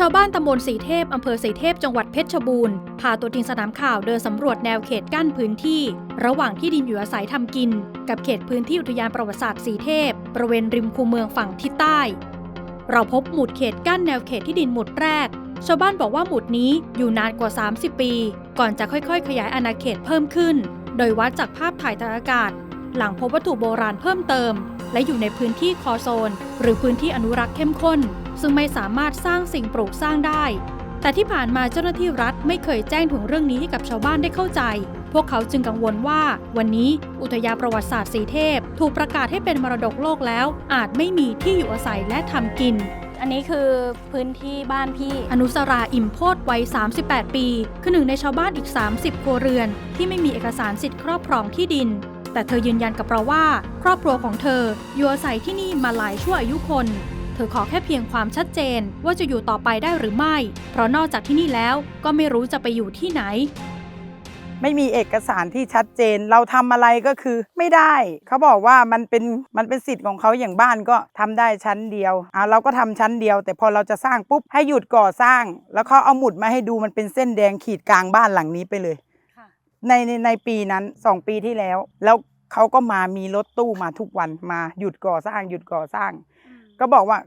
ชาวบ้านตำบลสีเทพ อำเภอสีเทพ จังหวัดเพชรบูรณ์ พาตัวจริงสนามข่าวเดินสำรวจแนวเขตกั้นพื้นที่ ระหว่างที่ดินอยู่อาศัยทำกิน กับเขตพื้นที่อุทยานประวัติศาสตร์สีเทพ บริเวณริมคูเมืองฝั่งทิศใต้ เราพบหมุดเขตกั้นแนวเขตที่ดินหมุดแรก ชาวบ้านบอกว่าหมุดนี้อยู่นานกว่า 30 ปี ก่อนจะค่อยๆ ขยายอาณาเขตเพิ่มขึ้น โดยวัดจากภาพถ่ายทางอากาศ หลังพบวัตถุโบราณเพิ่มเติม และอยู่ในพื้นที่คอโซน หรือพื้นที่อนุรักษ์เข้มข้น ซึ่งไม่สามารถสร้างสิ่งปลูกสร้างได้ แต่ที่ผ่านมาเจ้าหน้าที่รัฐไม่เคยแจ้งถึงเรื่องนี้ให้กับชาวบ้านได้เข้าใจ พวกเขาจึงกังวลว่า วันนี้อุทยานประวัติศาสตร์สีเทพ ถูกประกาศให้เป็นมรดกโลกแล้ว อาจไม่มีที่อยู่อาศัยและทำกินอันนี้คือพื้นที่บ้านพี่ อนุสราอิ่มโพธวัย 38 ปี คือหนึ่งในชาวบ้านอีก 30 ครัวเรือน ที่ไม่มีเอกสารสิทธิ์ครอบครองที่ดิน แต่เธอยืนยันกับเราว่า ครอบครัวของเธออยู่อาศัยที่นี่มาหลายชั่วอายุคนเธอขอแค่เพียงความชัดเจนว่าจะอยู่ต่อไปได้หรือไม่ เพราะนอกจากที่นี่แล้วก็ไม่รู้จะไปอยู่ที่ไหน ไม่มีเอกสารที่ชัดเจน เราทำอะไรก็คือไม่ได้ เขาบอกว่ามันเป็นมันเป็นสิทธิ์ของเขาอย่างบ้านก็ทำได้ชั้นเดียวอะเราก็ทำชั้นเดียว แต่พอเราจะสร้างปุ๊บให้หยุดก่อสร้าง แล้วเขาเอาหมุดมาให้ดูมันเป็นเส้นแดงขีดกลางบ้านหลังนี้ไปเลยค่ะในในในปีนั้นสองปีที่แล้ว แล้วเขาก็มามีรถตู้มาทุกวันมาหยุดก่อสร้างหยุดก่อสร้าง ก็บอกว่า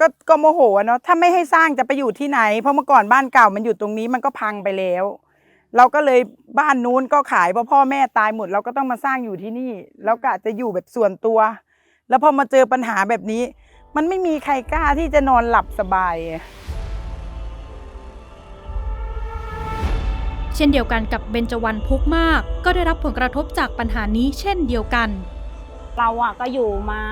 ก็ก็โมโหอะเนาะถ้าไม่ให้สร้างจะไปอยู่ที่ไหน เพราะเมื่อก่อนบ้านเก่ามันอยู่ตรงนี้มันก็พังไปแล้ว เราก็เลยบ้านนู้นก็ขายเพราะพ่อแม่ตายหมดเราก็ต้องมาสร้างอยู่ที่นี่แล้วก็จจะอยู่แบบส่วนตัว แล้วพอมาเจอปัญหาแบบนี้ มันไม่มีใครกล้าที่จะนอนหลับสบาย เช่นเดียวกันกับเบญจวรรณพุกมาก ก็ได้รับผลกระทบจากปัญหานี้เช่นเดียวกัน เราอะก็อยู่มา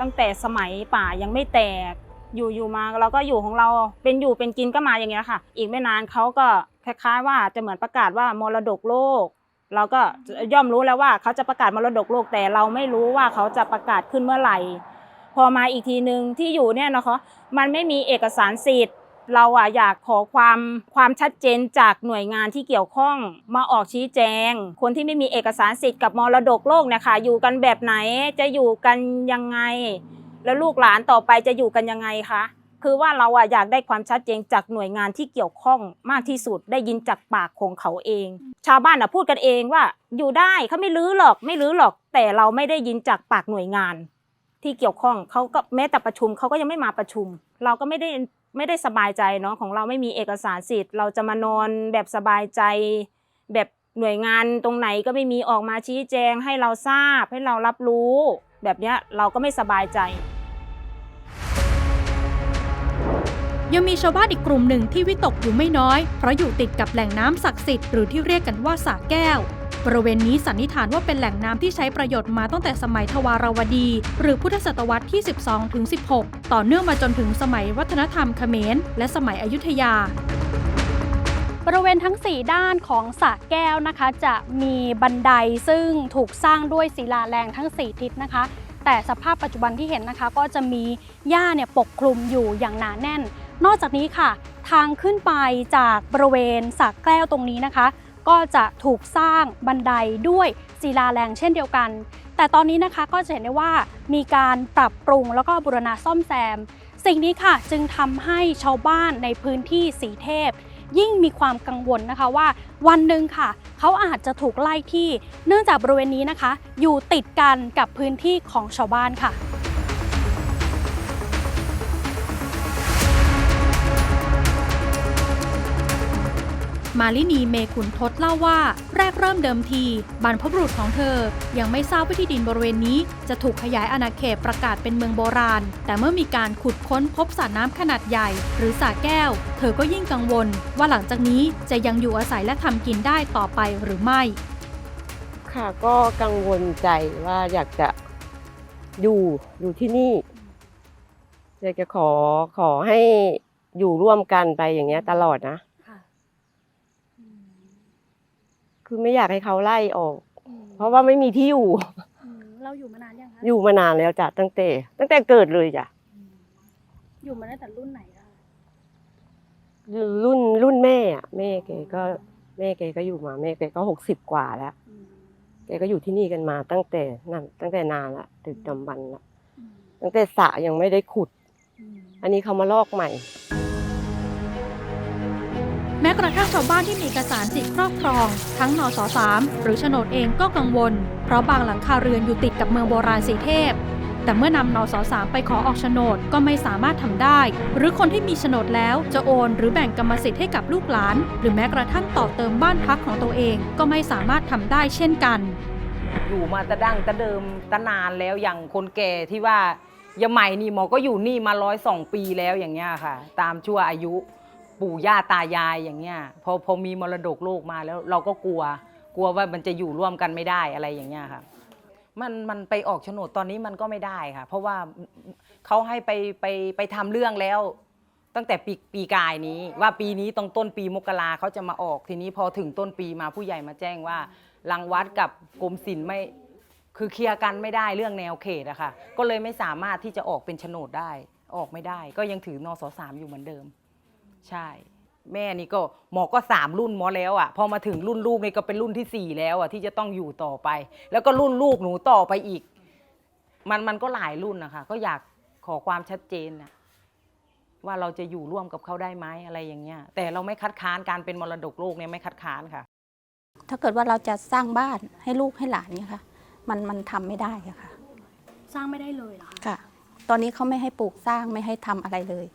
ตั้งแต่สมัยป่ายังไม่แตก อยู่อยู่มาเราก็อยู่ของเราเป็นอยู่เป็นกินก็มาอย่างเงี้ยค่ะ อีกไม่นานเขาก็คล้ายๆ ว่าจะเหมือนประกาศว่ามรดกโลก เราก็ย่อมรู้แล้วว่าเขาจะประกาศมรดกโลกแต่เราไม่รู้ว่าเขาจะประกาศขึ้นเมื่อไหร่ พอมาอีกทีหนึ่งที่อยู่เนี่ยนะคะมันไม่มีเอกสารสิทธิ์ เราอะอยากขอความความชัดเจนจากหน่วยงานที่เกี่ยวข้องมาออกชี้แจง คนที่ไม่มีเอกสารสิทธิ์กับมรดกโลกนี่ยค่ะอยู่กันแบบไหนจะอยู่กันยังไง แล้วลูกหลานต่อไปจะอยู่กันยังไงคะคือว่าเราอะอยากได้ความชัดเจนจากหน่วยงานที่เกี่ยวข้องมากที่สุดได้ยินจากปากของเขาเอง ชาวบ้านอะพูดกันเองว่า อยู่ได้เขาไม่รื้อหรอกไม่รื้อหรอก แต่เราไม่ได้ยินจากปากหน่วยงาน ที่เกี่ยวข้องเขาก็แม้แต่ประชุมเขาก็ยังไม่มาประชุม เราก็ไม่ได้ไม่ได้สบายใจเนาะของเราไม่มีเอกสารสิทธิ์ เราจะมานอนแบบสบายใจ แบบหน่วยงานตรงไหนก็ไม่มีออกมาชี้แจง ให้เราทราบให้เรารับรู้ แบบเนี้ยเราก็ไม่สบายใจ ยังมีชาวบ้านอีกกลุ่มหนึ่งที่วิตกอยู่ไม่น้อย เพราะอยู่ติดกับแหล่งน้ำศักดิ์สิทธิ์หรือที่เรียกกันว่าสระแก้ว บริเวณนี้สันนิษฐานว่าเป็นแหล่งน้ำที่ใช้ประโยชน์มาตั้งแต่สมัยทวารวดี หรือพุทธศตวรรษที่ 12ถึง16 ต่อเนื่องมาจนถึงสมัยวัฒนธรรมเขมร และสมัยอยุธยาบริเวณทั้ง 4 ด้านของสระแก้วนะคะ จะมีบันไดซึ่งถูกสร้างด้วยศิลาแรงทั้ง 4 ทิศนะคะ แต่สภาพปัจจุบันที่เห็นนะคะ ก็จะมีหญ้าเนี่ยปกคลุมอยู่อย่างหนาแน่น นอกจากนี้ค่ะ ทางขึ้นไปจากบริเวณสระแก้วตรงนี้นะคะ ก็จะถูกสร้างบันไดด้วยศิลาแรงเช่นเดียวกัน แต่ตอนนี้นะคะก็จะเห็นได้ว่ามีการปรับปรุงแล้วก็บูรณะซ่อมแซม สิ่งนี้ค่ะจึงทำให้ชาวบ้านในพื้นที่สีเทพ ยิ่งมีความกังวลนะคะว่า วันหนึ่งค่ะ เขาอาจจะถูกไล่ที่ เนื่องจากบริเวณนี้นะคะ อยู่ติดกันกับพื้นที่ของชาวบ้านค่ะ มาลินีเมขุนทศเล่าว่าแรกเริ่มเดิมที บรรพบุรุษของเธอ ยังไม่ทราบว่าที่ดินบริเวณนี้จะถูกขยายอาณาเขตประกาศเป็นเมืองโบราณ แต่เมื่อมีการขุดค้นพบสระน้ำขนาดใหญ่ หรือสระแก้ว เธอก็ยิ่งกังวล ว่าหลังจากนี้จะยังอยู่อาศัยและทำกินได้ต่อไปหรือไม่ ค่ะก็กังวลใจว่าอยากจะอยู่อยู่ที่นี่อยากจะขอขอให้อยู่ร่วมกันไปอย่างเงี้ยตลอดนะ คือไม่อยากให้เขาไล่ออก เพราะว่าไม่มีที่อยู่ เราอยู่มานานยังคะอยู่มานานแล้วจ้ะตั้งแต่ ตั้งแต่เกิดเลยจ้ะอยู่มาตั้งแต่รุ่นไหนคะรุ่นรุ่นแม่อะแม่แกก็แม่แกก็อยู่มาแม่แกก็หกสิบกว่าแล้วแกก็อยู่ที่นี่กันมาตั้งแต่นั่นตั้งแต่นานละดึกดำบรรพ์ละตั้งแต่สระยังไม่ได้ขุด อันนี้เขามาลอกใหม่ แม้กระทั่งชาวบ้านที่มีเอกสารสิทธิครอบครอง ทั้งนสสามหรือโฉนดเองก็กังวล เพราะบางหลังคาเรือนอยู่ติดกับเมืองโบราณสีเทพ แต่เมื่อนำนสสามไปขอออกโฉนดก็ไม่สามารถทำได้ หรือคนที่มีโฉนดแล้วจะโอน หรือแบ่งกรรมสิทธิ์ให้กับลูกหลาน หรือแม้กระทั่งต่อเติมบ้านพักของตัวเองก็ไม่สามารถทำได้เช่นกัน อยู่มาแตะดั้งแตะเดิมตะนานแล้วอย่างคนแก่ที่ว่ายังใหม่นี่หมอก็อยู่นี่มาร้อยสองปีแล้วอย่างเงี้ยค่ะ ตามชั่วอายุ ปู่ย่าตายายอย่างเงี้ยพอพอมีมรดกโลกมาแล้วเราก็กลัว กลัวว่ามันจะอยู่ร่วมกันไม่ได้อะไรอย่างเงี้ยค่ะมันมันไปออกโฉนดตอนนี้มันก็ไม่ได้ค่ะ เพราะว่าเขาให้ไปไปไปทำเรื่องแล้ว ตั้งแต่ปีปีกายนี้ ว่าปีนี้ตรงต้นปีมกราเขาจะมาออกทีนี้พอถึงต้นปีมาผู้ใหญ่มาแจ้งว่ารังวัดกับกรมศิลป์ไม่คือเคลียร์กันไม่ได้เรื่องแนวเขตอะค่ะก็เลยไม่สามารถที่จะออกเป็นโฉนดได้ออกไม่ได้ ก็ยังถือนสสามอยู่เหมือนเดิม ใช่ แม่นี่ก็หมอก็สามรุ่นหมอแล้วอะพอมาถึงรุ่นลูกนี่ก็เป็นรุ่นที่สี่แล้วอะที่จะต้องอยู่ต่อไป แล้วก็รุ่นลูกหนูต่อไปอีก มันมันก็หลายรุ่นนะคะก็อยากขอความชัดเจนนะว่าเราจะอยู่ร่วมกับเขาได้ไหมอะไรอย่างเงี้ย แต่เราไม่คัดค้านการเป็นมรดกโลกเนี่ยไม่คัดค้านค่ะ ถ้าเกิดว่าเราจะสร้างบ้านให้ลูกให้หลานเนี่ยค่ะ มันมันทำไม่ได้อะค่ะ สร้างไม่ได้เลยเหรอคะ ค่ะ ตอนนี้เขาไม่ให้ปลูกสร้างไม่ให้ทำอะไรเลย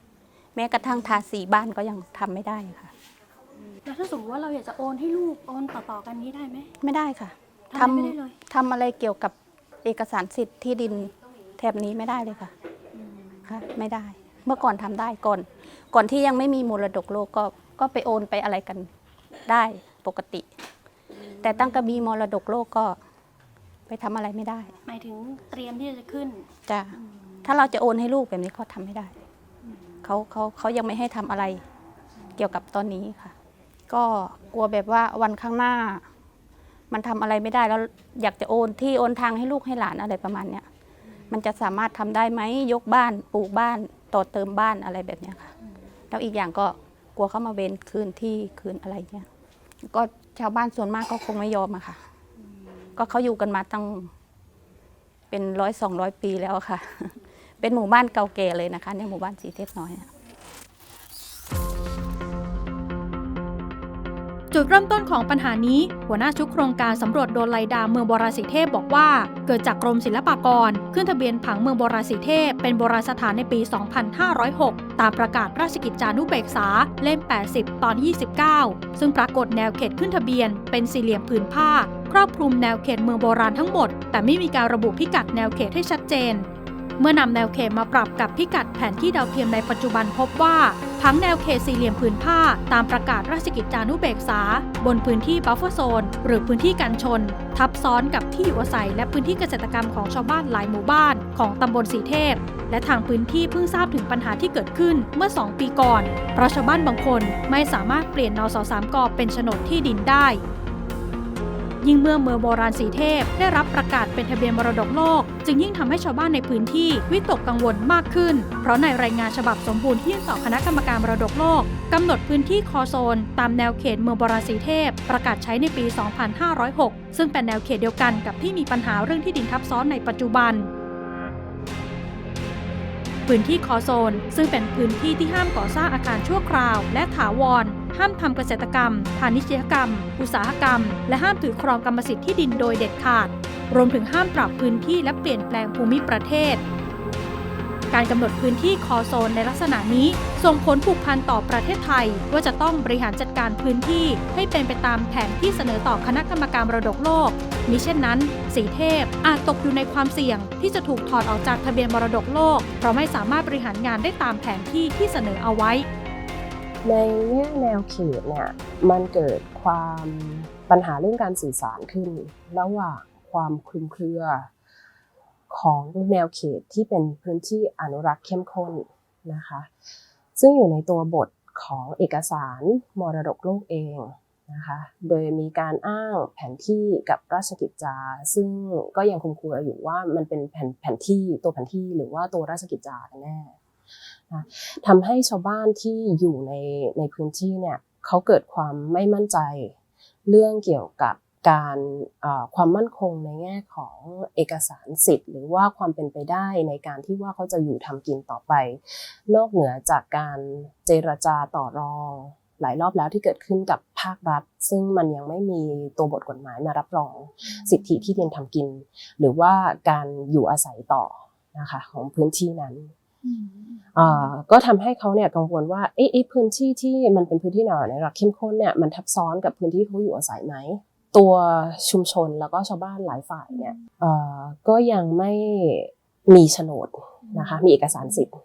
แม้กระทั่งทาสีบ้านก็ยังทำไม่ได้ค่ะ แล้วถ้าสมมติว่าเราอยากจะโอนให้ลูกโอนต่อๆกันนี้ได้ไหม ไม่ได้ค่ะทำอะไรไม่ได้เลย ทำอะไรเกี่ยวกับเอกสารสิทธิ์ที่ดินแถบนี้ไม่ได้เลยค่ะค่ะ ไม่ได้ เมื่อก่อนทำได้ก่อน ก่อนที่ยังไม่มีมรดกโลกก็ก็ไปโอนไปอะไรกันได้ปกติ แต่ตั้งแต่มีมรดกโลกก็ ไปทำอะไรไม่ได้หมายถึงเตรียมที่จะขึ้นจ้ะถ้าเราจะโอนให้ลูกแบบนี้เขาทำไม่ได้ เขาเขาเขายังไม่ให้ทำอะไรเกี่ยวกับตอนนี้ค่ะ ก็กลัวแบบว่าวันข้างหน้า มันทำอะไรไม่ได้แล้วอยากจะโอนที่โอนทางให้ลูกให้หลานอะไรประมาณเนี้ยมันจะสามารถทำได้ไหมยกบ้านปลูกบ้านต่อเติมบ้านอะไรแบบเนี้ยค่ะ แล้วอีกอย่างก็กลัวเขามาเวนคืนที่คืนอะไรเงี้ยก็ชาวบ้านส่วนมากก็คงไม่ยอมอะค่ะ ก็เขาอยู่กันมาตั้งเป็นร้อยสองร้อยปีแล้วค่ะ เป็นหมู่บ้านเก่าแก่เลยนะคะในหมู่บ้านสีเทพน้อย จุดเริ่มต้นของปัญหานี้ หัวหน้าชุดโครงการสำรวจโดนไลดาเมืองโบราณสีเทพบอกว่า เกิดจากกรมศิลปากร ขึ้นทะเบียนผังเมืองโบราณสีเทพเป็นโบราณสถานในปี 2506 ตามประกาศราชกิจจานุเบกษาเล่ม 80 ตอน 29 ซึ่งปรากฏแนวเขตขึ้นทะเบียน เป็นสี่เหลี่ยมผืนผ้าครอบคลุมแนวเขตเมืองโบราณทั้งหมด แต่ไม่มีการระบุพิกัดแนวเขตให้ชัดเจน เมื่อนำแนวเขตมาปรับกับพิกัดแผนที่ดาวเทียมในปัจจุบันพบว่าผังแนวเขตสี่เหลี่ยมผืนผ้า ตามประกาศราชกิจจานุเบกษา บนพื้นที่บัฟเฟอร์โซน หรือพื้นที่กันชน ทับซ้อนกับที่อยู่อาศัย และพื้นที่เกษตรกรรมของชาวบ้านหลายหมู่บ้านของตำบลสีเทพ และทางพื้นที่เพิ่งทราบถึงปัญหาที่เกิดขึ้นเมื่อ 2 ปีก่อน เพราะชาวบ้านบางคนไม่สามารถเปลี่ยนนสสามกเป็นโฉนดที่ดินได้ ยิ่งเมื่อเมืองโบราณสีเทพ ได้รับประกาศเป็นทะเบียนมรดกโลก จึงยิ่งทำให้ชาวบ้านในพื้นที่วิตกกังวลมากขึ้น เพราะในรายงานฉบับสมบูรณ์ที่ยื่นต่อคณะกรรมการมรดกโลกกำหนดพื้นที่คอโซน ตามแนวเขตเมืองโบราณสีเทพ ประกาศใช้ในปี 2506 ซึ่งเป็นแนวเขตเดียวกันกับที่มีปัญหาเรื่องที่ดินทับซ้อนในปัจจุบันพื้นที่คอโซน ซึ่งเป็นพื้นที่ที่ห้ามก่อสร้างอาคารชั่วคราว และถาวร ห้ามทำเกษตรกรรม พาณิชยกรรม อุตสาหกรรม และห้ามถือครองกรรมสิทธิ์ที่ดินโดยเด็ดขาด รวมถึงห้ามปรับพื้นที่และเปลี่ยนแปลงภูมิประเทศ การกำหนดพื้นที่คอโซนในลักษณะนี้ ส่งผลผูกพันต่อประเทศไทย ว่าจะต้องบริหารจัดการพื้นที่ให้เป็นไปตามแผนที่เสนอต่อคณะกรรมการมรดกโลกมิเช่นนั้น สีเทพอาจตกอยู่ในความเสี่ยง ที่จะถูกถอดออกจากทะเบียนมรดกโลก เพราะไม่สามารถบริหารงานได้ตามแผนที่ที่เสนอเอาไว้ ในแง่แนวเขตเนี่ยมันเกิดความปัญหาเรื่องการสื่อสารขึ้น ระหว่างความคลุมเครือของแนวเขตที่เป็นพื้นที่อนุรักษ์เข้มข้นนะคะ ซึ่งอยู่ในตัวบทของเอกสารมรดกโลกเองนะคะ โดยมีการอ้างแผนที่กับราชกิจจา ซึ่งก็ยังคลุมเครืออยู่ว่ามันเป็นแผนแผนที่ตัวแผนที่หรือว่าตัวราชกิจจากัน แน่ทำให้ชาวบ้านที่อยู่ในในพื้นที่เนี่ยเขาเกิดความไม่มั่นใจ เรื่องเกี่ยวกับการความมั่นคงในแง่ของเอกสารสิทธิ์ หรือว่าความเป็นไปได้ในการที่ว่าเขาจะอยู่ทำกินต่อไป นอกเหนือจากการเจรจาต่อรองหลายรอบแล้วที่เกิดขึ้นกับภาครัฐ ซึ่งมันยังไม่มีตัวบทกฎหมายมารับรองสิทธิที่ดินทำกิน หรือว่าการอยู่อาศัยต่อนะคะของพื้นที่นั้น ก็ทำให้เขาเนี่ยกังวลว่าเอ๊ะไอ้พื้นที่ที่มันเป็นพื้นที่แนวอนุรักษ์เข้มข้นเนี่ยมันทับซ้อนกับพื้นที่เขาอยู่อาศัยไหมตัวชุมชนแล้วก็ชาวบ้านหลายฝ่ายเนี่ยเอ่อก็ยังไม่มีโฉนดนะคะมีเอกสารสิทธิ์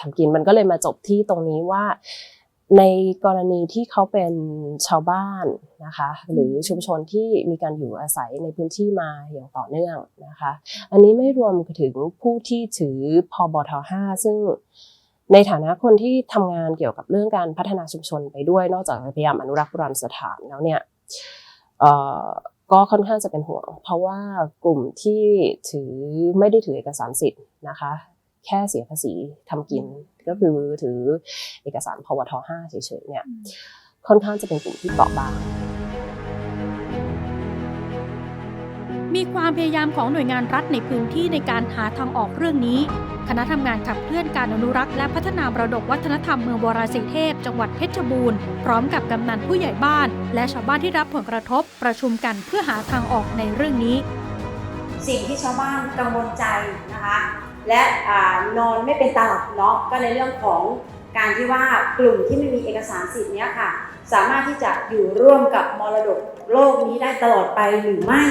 ทำกินมันก็เลยมาจบที่ตรงนี้ว่า ในกรณีที่เขาเป็นชาวบ้านนะคะหรือชุมชนที่มีการอยู่อาศัยในพื้นที่มาอย่างต่อเนื่องนะคะอันนี้ไม่รวมถึงผู้ที่ถือพบท5ซึ่งในฐานะคนที่ทำงานเกี่ยวกับเรื่องการพัฒนาชุมชนไปด้วย นอกจากพยายามอนุรักษ์โบราณสถานแล้วเนี่ยเอ่อก็ค่อนข้างจะเป็นห่วง เพราะว่ากลุ่มที่ถือไม่ได้ถือเอกสารสิทธิ์นะคะ แค่เสียภาษีทำกิน ก็คือถือเอกสารพวท5เฉยๆเนี่ยค่อนข้างจะเป็นกลุ่มที่เปราะบาง มีความพยายามของหน่วยงานรัฐในพื้นที่ในการหาทางออกเรื่องนี้ คณะทำงานขับเคลื่อนการอนุรักษ์และพัฒนามรดกวัฒนธรรมเมืองโบราณสีเทพ จังหวัดเพชรบูรณ์ พร้อมกับกำนันผู้ใหญ่บ้าน และชาวบ้านที่รับผลกระทบประชุมกันเพื่อหาทางออกในเรื่องนี้ สิ่งที่ชาวบ้านกังวลใจนะคะ และอนอนไม่เป็นตาหลับเนาะก็ในเรื่องของการที่ว่ากลุ่มที่ไม่มีเอกสารสิทธิ์เนี้ยค่ะ สามารถที่จะอยู่ร่วมกับมรดกโลกนี้ได้ตลอดไปหรือไม่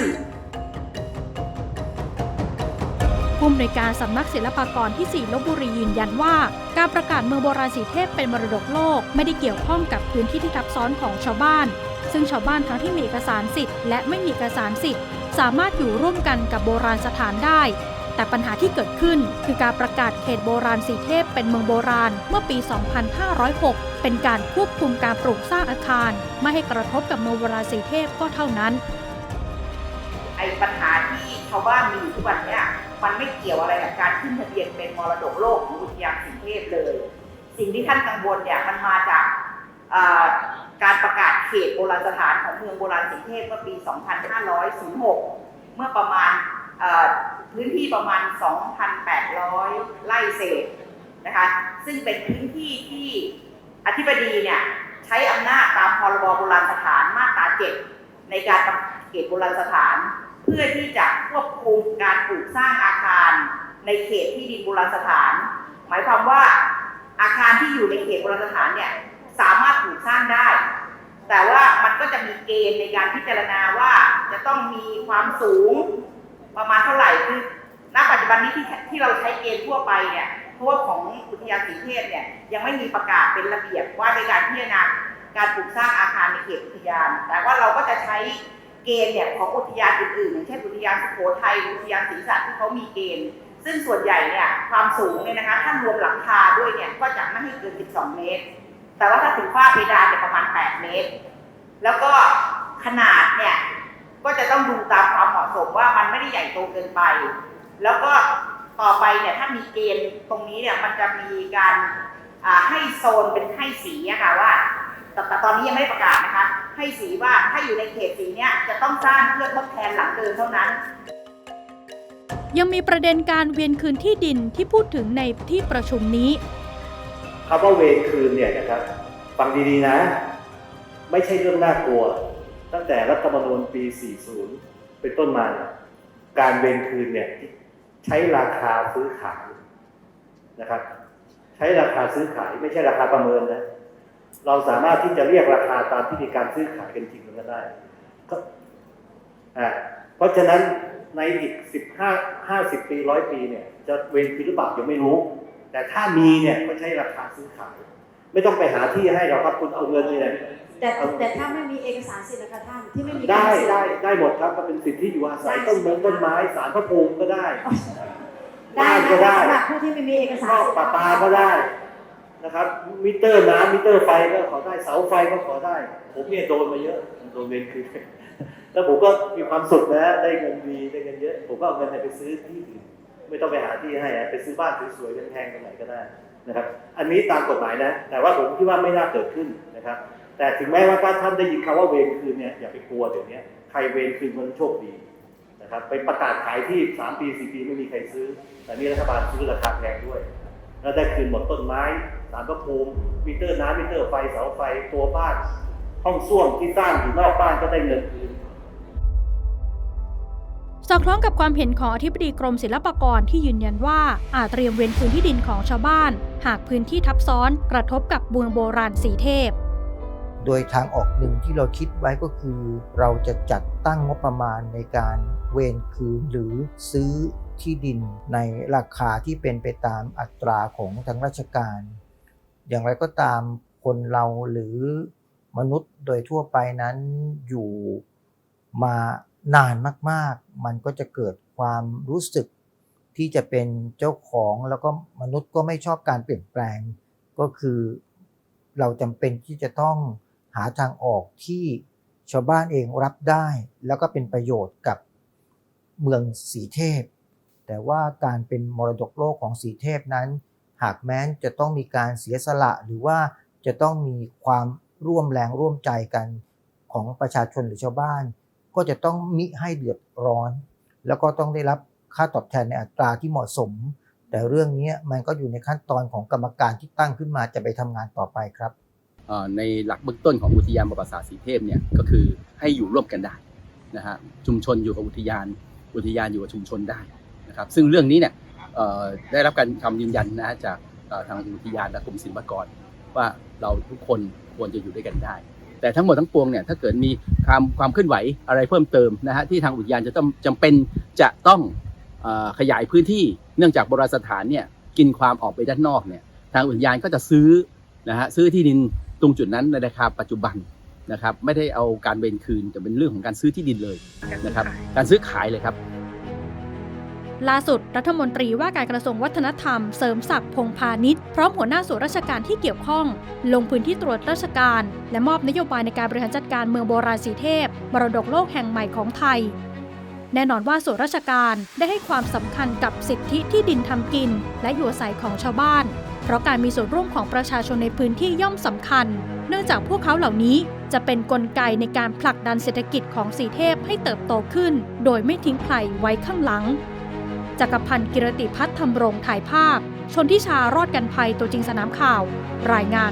ผู้อำนวยการสำนักศิลปากรที่ 4 ลบบุรียืนยันว่า การประกาศเมืองโบราณสีเทพเป็นมรดกโลกไม่ได้เกี่ยวข้องกับพื้นที่ที่ทับซ้อนของชาวบ้าน ซึ่งชาวบ้านทั้งที่มีเอกสารสิทธิ์และไม่มีเอกสารสิทธิ์ สามารถอยู่ร่วมกันกับโบราณสถานได้ แต่ปัญหาที่เกิดขึ้นคือการประกาศเขตโบราณสีเทพเป็นเมืองโบราณเมื่อปี 2506 เป็นการควบคุมการปลูกสร้างอาคาร ไม่ให้กระทบกับเมืองโบราณสีเทพก็เท่านั้นไอ้ปัญหาที่ชาวบ้านมีทุกวันเนี่ยมันไม่เกี่ยวอะไรกับการขึ้นทะเบียนเป็นมรดกโลกของอุทยานสิงเทพเลย สิ่งที่ท่านกังวลเนี่ยมันมาจากการประกาศเขตโบราณสถานของเมืองโบราณสิงเทพเมื่อปี 2506 เมื่อประมาณ พื้นที่ประมาณ 2,800 ไร่เศษนะคะซึ่งเป็นพื้นที่ที่อธิบดีเนี่ยใช้อำนาจตามพรบโบราณสถานมาตรา7ในการประกาศเขตโบราณสถาน เพื่อที่จะควบคุมการปลูกสร้างอาคาร ในเขตที่ดินโบราณสถาน หมายความว่าอาคารที่อยู่ในเขตโบราณสถานเนี่ยสามารถปลูกสร้างได้ แต่ว่ามันก็จะมีเกณฑ์ในการพิจารณาว่าจะต้องมีความสูง ประมาณเท่าไหร่คือณปัจจุบันนี้ที่ที่เราใช้เกณฑ์ทั่วไปเนี่ยเพราะว่าของอุทยานสีเทพเนี่ยยังไม่มีประกาศเป็นระเบียบว่าในการพิจารณาการปลูกสร้างอาคารในเขตอุทยาน แต่ว่าเราก็จะใช้เกณฑ์เนี่ยของอุทยานอื่นๆอย่างเช่นอุทยานสุโขทัยอุทยานศรีสัตว์ที่เขามีเกณฑ์ ซึ่งส่วนใหญ่เนี่ยความสูงเนี่ยนะคะถ้ารวมหลังคาด้วยเนี่ยก็จะไม่ให้เกิน 12 เมตร แต่ว่าถ้าถึงฝ้าเพดานเนี่ยประมาณ 8 เมตร แล้วก็ขนาดเนี่ยก็จะต้องดูตามความเหมาะ สมว่ามันไม่ได้ใหญ่โตเกินไป แล้วก็ต่อไปเนี่ยถ้ามีเกณฑ์ตรงนี้เนี่ยมันจะมีการอ่าให้โซนเป็นให้สีอะค่ะว่าแต่แต่ตอนนี้ยังไม่ได้ประกาศนะคะ ให้สีว่าถ้าอยู่ในเขตสีเนี่ยจะต้องสร้างเพื่อทดแทนหลังเดิมเท่านั้น ยังมีประเด็นการเวียนคืนที่ดินที่พูดถึงในที่ประชุมนี้คำว่าเวรคืนเนี่ยนะครับฟังดีๆนะ ไม่ใช่เรื่องน่ากลัว ตั้งแต่รัฐธรรมนูญปี 40 เป็นต้นมาเนี่ยการเวรคืนเนี่ยใช้ราคาซื้อขายนะครับ ใช้ราคาซื้อขายไม่ใช่ราคาประเมินนะเราสามารถที่จะเรียกราคาตามที่มีการซื้อขายกันจริงก็ได้ก็อ่าเพราะฉะนั้นในอีก15 50ปีร้อยปีเนี่ยจะเวรคืนหรือเปล่ายังไม่รู้ แต่ถ้ามีเนี่ยก็ใช้ราคาซื้อขาย ไม่ต้องไปหาที่ให้เราครับคุณเอาเงินนี่แหละ แต่แต่ถ้าไม่มีเอกสารสิทธิ์นะคะท่านที่ไม่มีได้การสิทธิ์ ได้ได้หมดครับก็เป็นสิทธิอยู่อาศัยได้ ต้นไม้ต้นไม้สารพระภูมิก็ได้ ได้บ้านนะก็คะได้สำหรับผู้ที่ไม่มีเอกสารนอกสิทธิ์ปลาปาก็ได้นะครับ มิเตอร์น้ำมิเตอร์ไฟก็ขอได้เสาไฟก็ขอได้ ผมเนี่ยโดนมาเยอะโดนเวรคืนแล้วผมก็มีความสุขนะได้เงินดีได้เงินเยอะ ผมก็เอาเงินไปซื้อที่อื่นไม่ต้องไปหาที่ให้อะไปซื้อบ้านสวยๆแพงๆตรงไหนก็ได้นะครับ อันนี้ตามกฎหมายนะ แต่ว่าผมคิดว่าไม่น่าเกิดขึ้นนะครับ แต่ถึงแม้ว่าท่านได้ยินคำว่าเวรคืนเนี่ยอย่าไปกลัวเดี๋ยวนี้ใครเวรคืนมันโชคดีนะครับไปประกาศขายที่สามปีสี่ปีไม่มีใครซื้อ แต่นี่รัฐบาลซื้อราคาแพงด้วย แล้วได้คืนหมดต้นไม้สารพระภูมิมิเตอร์น้ำมิเตอร์ไฟเสาไฟตัวบ้านห้องส้วมที่สร้างอยู่นอกบ้านก็ได้เงินคืนสอดคล้องกับความเห็นของอธิบดีกรมศิลปากรที่ยืนยันว่าอาจเตรียมเว้นคืนที่ดินของชาวบ้าน หากพื้นที่ทับซ้อนกระทบกับเมืองโบราณสีเทพ โดยทางออกหนึ่งที่เราคิดไว้ก็คือ เราจะจัดตั้งงบประมาณในการเวนคืนหรือซื้อที่ดินในราคาที่เป็นไปตามอัตราของทางราชการ อย่างไรก็ตามคนเราหรือมนุษย์โดยทั่วไปนั้นอยู่มานานมากๆ มันก็จะเกิดความรู้สึกที่จะเป็นเจ้าของแล้วก็มนุษย์ก็ไม่ชอบการเปลี่ยนแปลง ก็คือเราจำเป็นที่จะต้อง หาทางออกที่ชาวบ้านเองรับได้ แล้วก็เป็นประโยชน์กับเมืองสีเทพ แต่ว่าการเป็นมรดกโลกของสีเทพนั้น หากแม้นจะต้องมีการเสียสละหรือว่าจะต้องมีความร่วมแรงร่วมใจกันของประชาชนหรือชาวบ้าน ก็จะต้องมิให้เดือดร้อน แล้วก็ต้องได้รับค่าตอบแทนในอัตราที่เหมาะสม แต่เรื่องนี้มันก็อยู่ในขั้นตอนของกรรมการที่ตั้งขึ้นมาจะไปทำงานต่อไปครับ ในหลักเบื้องต้นของอุทยานประวัติศาสตร์สีเทพเนี่ยก็คือให้อยู่ร่วมกันได้นะฮะชุมชนอยู่กับอุทยานอุทยานอยู่กับชุมชนได้นะครับ ซึ่งเรื่องนี้เนี่ยได้รับการคำยืนยันนะฮะจากทางอุทยานและกรมศิลปากรว่าเราทุกคนควรจะอยู่ด้วยกันได้ แต่ทั้งหมดทั้งปวงเนี่ยถ้าเกิดมีความความเคลื่อนไหวอะไรเพิ่มเติมนะฮะที่ทางอุทยานจะต้องจำเป็นจะต้องอขยายพื้นที่เนื่องจากโบราณสถานเนี่ยกินความออกไปด้านนอกเนี่ยทางอุทยานก็จะซื้อนะฮะซื้อที่ดิน ตรงจุดนั้นในราคาปัจจุบันนะครับไม่ได้เอาการเบนคืนแต่เป็นเรื่องของการซื้อที่ดินเลยนะครับการซื้อขายเลยครับ ล่าสุดรัฐมนตรีว่าการกระทรวงวัฒนธรรมเสริมศักดิ์พงพาณิชย์พร้อมหัวหน้าส่วนราชการที่เกี่ยวข้อง ลงพื้นที่ตรวจราชการ และมอบนโยบายในการบริหารจัดการเมืองโบราณสีเทพ มรดกโลกแห่งใหม่ของไทย แน่นอนว่าส่วนราชการได้ให้ความสำคัญกับสิทธิที่ดินทำกิน และอยู่อาศัยของชาวบ้าน เพราะการมีส่วนร่วมของประชาชนในพื้นที่ย่อมสำคัญ เนื่องจากพวกเขาเหล่านี้จะเป็นนกลไกในการผลักดันเศรษฐกิจของสีเทพให้เติบโตขึ้น โดยไม่ทิ้งใครไว้ข้างหลังจักรพันธ์กิรติพัฒน์ธรรมรงถ่ายภาพ ชนทิชารอดกันภัยตัวจริงสนามข่าว รายงาน